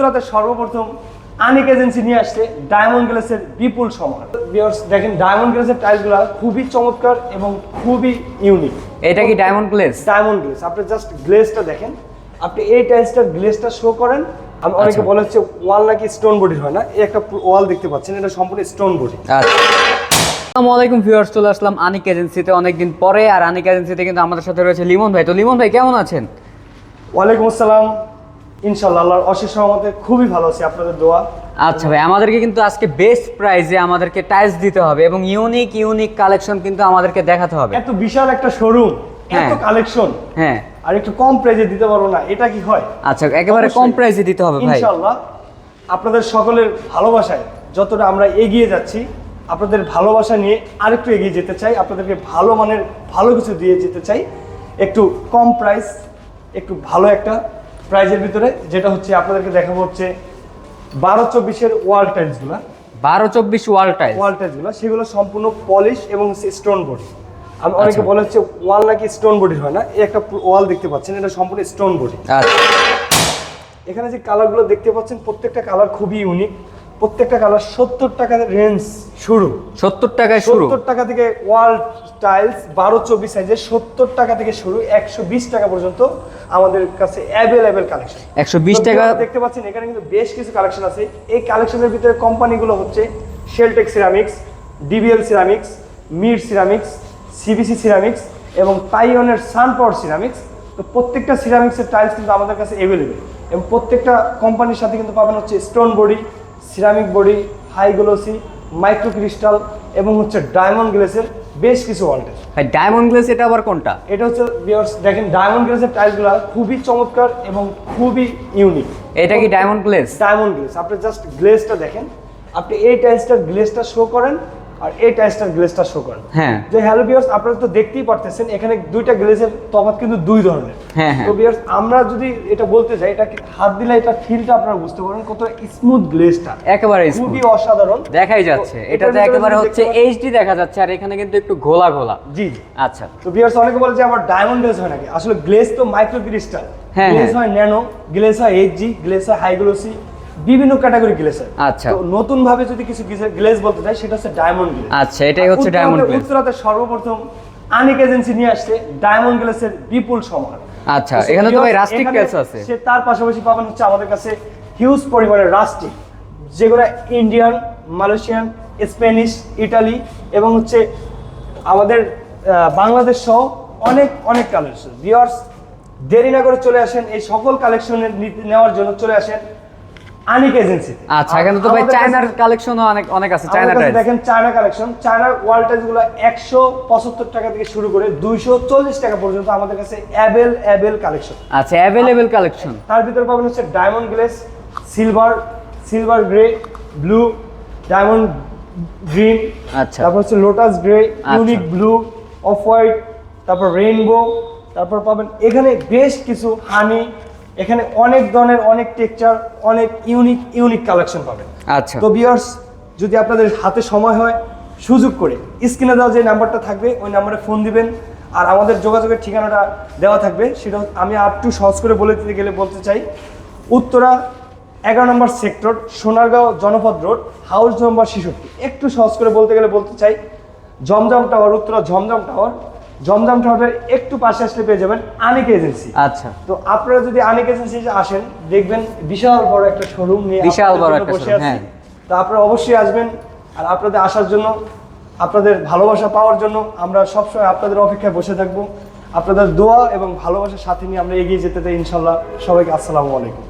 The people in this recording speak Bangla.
উত্তরাতে সর্বপ্রথম আনিক এজেন্সি নিয়ে আসছে ডায়মন্ড গ্লাসের বিপুল Viewers, দেখেন ডায়মন্ড গ্লাসের টাইলসগুলো খুবই চমৎকার এবং খুবই ইউনিক এটা কি ডায়মন্ড গ্লেজ ডায়মন্ড গ্লেস আপনি জাস্ট গ্লেসটা দেখেন। আপনি এই টাইলসটার গ্লেসটা শো করেন। আমি অনেকে আচ্ছা। বলে হচ্ছে ওয়াল নাকি স্টোন বডির হয় না। এই একটা ওয়াল দেখতে পাচ্ছেন এটা সম্পূর্ণ স্টোন বডি আচ্ছা। আসসালামু আলাইকুম ভিউয়ার্স চলে আসলাম আনিক এজেন্সিতে অনেকদিন পরে। আর আনিক এজেন্সিতে কিন্তু আমাদের সাথে রয়েছে লিমন ভাই। তো লিমন ভাই কেমন আছেন? ওয়ালাইকুম আসসালাম। ইনশাল্লাহ আল্লাহর অশেষ সহমতে খুবই ভালো আছি আপনাদের দোয়া। আচ্ছা ভাই আমাদেরকে কিন্তু আজকে বেস্ট প্রাইসে আমাদেরকে টাইলস দিতে হবে এবং ইউনিক ইউনিক কালেকশন কিন্তু আমাদেরকে দেখাতে হবে। এত বিশাল একটা শোরুম এত হ্যাঁ। কালেকশন হ্যাঁ। আর একটু কম প্রাইজে দিতে পারব না এটা কি হয়? আচ্ছা একেবারে কম। প্রাইসে দিতে হবে ভাই। ইনশাল্লাহ আপনাদের সকলের ভালোবাসায় যতটা আমরা এগিয়ে যাচ্ছি আপনাদের ভালোবাসা নিয়ে আরেকটু এগিয়ে যেতে চাই আপনাদেরকে ভালো মানের ভালো কিছু দিয়ে যেতে চাই। একটু কম প্রাইস একটু ভালো একটা প্রাইজের ভিতরে যেটা হচ্ছে আপনাদেরকে দেখাবো হচ্ছে বারো চব্বিশের ওয়াল টাইলসগুলো বারো চব্বিশ ওয়াল টাইলস ওয়াল টাইলসগুলো সেগুলো সম্পূর্ণ পলিশ এবং স্টোন বডি আমি অনেকে আচ্ছা। বলে হচ্ছে ওয়াল নাকি স্টোন বডির হয় না এই একটা ওয়াল দেখতে পাচ্ছেন এটা সম্পূর্ণ স্টোন বডি আচ্ছা। এখানে যে কালারগুলো দেখতে পাচ্ছেন প্রত্যেকটা কালার খুবই ইউনিক প্রত্যেকটা কালার সত্তর টাকার রেঞ্জ শুরু। সত্তর টাকায় শুরু। সত্তর টাকা থেকে ওয়াল টাইলস বারো চব্বিশ সাইজে সত্তর টাকা থেকে শুরু একশো বিশ টাকা পর্যন্ত আমাদের কাছে অ্যাভেলেবেল কালেকশন একশো বিশ টাকা দেখতে পাচ্ছেন এখানে কিন্তু বেশ কিছু কালেকশন আছে। এই কালেকশনের ভিতরে কোম্পানিগুলো হচ্ছে Sheltech ceramics DBL ceramics Mir ceramics CBC ceramics এবং তাইওনের সানপাওয়ার সিরামিক্স তো প্রত্যেকটা সিরামিক্সের টাইলস কিন্তু আমাদের কাছে অ্যাভেলেবেল এবং প্রত্যেকটা কোম্পানির সাথে কিন্তু পাবেন হচ্ছে stone body ceramic body high glossy micro crystal এবং হচ্ছে ডায়মন্ড গ্লেসের বেশ কিছু ওয়াল্টেজ হ্যাঁ ডায়মন্ড গ্লেস এটা আবার কোনটা? এটা হচ্ছে ভিউয়ার্স দেখেন ডায়মন্ড গ্লেসের টাইলসগুলো খুবই চমৎকার এবং খুবই ইউনিক এটা কি ডায়মন্ড গ্লেস ডায়মন্ড গ্লেস আপনি জাস্ট গ্লেসটা দেখেন আপনি এই টাইলসটা গ্লেসটা শো করেন আর এই টাইলসটার গ্লেসটা শো হ্যাঁ। যে হ্যালো বিয়ার্স আপনারা তো দেখতেই পারতেছেন এখানে দুইটা গ্লেসের তফাৎ কিন্তু দুই ধরনের। হ্যাঁ, হ্যাঁ। তো বিয়ার্স আমরা যদি এটা বলতে যাই এটা কি- হাত দিলে এটা ফিলটা আপনারা বুঝতে পারবেন কত স্মুথ গ্লেসটা একেবারে। খুবই অসাধারণ। দেখাই যাচ্ছে। এটা তো একেবারে হচ্ছে এইচডি দেখা যাচ্ছে আর এখানে কিন্তু একটু ঘোলা ঘোলা। জি। আচ্ছা। তো বিয়ার্স অনেকে বলে যে আমার ডায়মন্ড গ্লেস হয় নাকি? আসলে গ্লেস তো মাইক্রো ক্রিস্টাল হ্যাঁ, গ্লেস হ্যাঁ। ন্যানো গ্লেস হয় এইচ জি গ্লেস হয় হাই গ্লোসি বিভিন্ন ক্যাটাগরি গ্লেস আচ্ছা। নতুন ভাবে যদি কিছু গ্লেস বলতে চাই সেটা হচ্ছে ডায়মন্ড গ্লেস আচ্ছা এটাই হচ্ছে ডায়মন্ড গ্লেজ উত্তরাতে সর্বপ্রথম আনিক এজেন্সি নিয়ে আসছে ডায়মন্ড গ্লেসের বিপুল সমার আচ্ছা এখানে তো ভাই রাস্টিক টাইলস আছে। সে তার পাশাপাশি পাবেন হচ্ছে আমাদের কাছে হিউজ পরিমাণের রাস্টিক যেগুলো ইন্ডিয়ান মালয়েশিয়ান স্প্যানিশ ইটালি এবং হচ্ছে আমাদের বাংলাদেশ সহ অনেক অনেক কালেকশন ভিওর্স দেরি না করে চলে আসেন এই সকল কালেকশনের নেওয়ার জন্য চলে আসেন। আনিক এজেন্সি। আচ্ছা এখানে তো ভাই চায়নার কালেকশনও অনেক অনেক আছে চায়না টাইলস। দেখেন চায়না কালেকশন। চায়নার ওয়ালগুলো একশো পঁচাত্তর টাকা থেকে শুরু করে দুইশো চল্লিশ টাকা পর্যন্ত আমাদের কাছে অ্যাভেল অ্যাভেল কালেকশন। আচ্ছা অ্যাভেলেবেল কালেকশন। তার ভিতরে পাবেন হচ্ছে diamond glaze silver silver grey blue diamond green আচ্ছা। তারপর হচ্ছে lotus grey unique blue off white তারপর রেইনবো তারপর পাবেন এখানে বেশ কিছু হানি এখানে অনেক ধরনের অনেক টেক্সচার অনেক ইউনিক ইউনিক কালেকশন পাবেন। আচ্ছা। তো বিয়ার্স যদি আপনাদের হাতে সময় হয় সুযোগ করে স্ক্রিনে দেওয়া যে নাম্বারটা থাকবে ওই নাম্বারে ফোন দিবেন। আর আমাদের যোগাযোগের ঠিকানাটা দেওয়া থাকবে সেটা আমি আর একটু সহজ করে বলে দিতে গেলে বলতে চাই উত্তরা এগারো নম্বর সেক্টর সোনারগাঁও জনপদ রোড হাউস নম্বর ছেষট্টি। একটু সহজ করে বলতে গেলে বলতে চাই জমজম টাওয়ার উত্তরা জমজম টাওয়ার জমজম টাওয়ারের একটু পাশে আসলে পেয়ে যাবেন আনিক এজেন্সি আচ্ছা। তো আপনারা যদি আনিক এজেন্সি আসেন দেখবেন বিশাল বড় একটা শোরুম নিয়ে বিশাল বড় একটা আছি। হ্যাঁ। তো আপনারা অবশ্যই আসবেন আর আপনাদের আসার জন্য আপনাদের ভালোবাসা পাওয়ার জন্য আমরা সবসময় আপনাদের অপেক্ষায় বসে থাকব। আপনাদের দোয়া এবং ভালোবাসার সাথে নিয়ে আমরা এগিয়ে যেতে চাই ইনশাল্লাহ। সবাইকে আসসালামু আলাইকুম।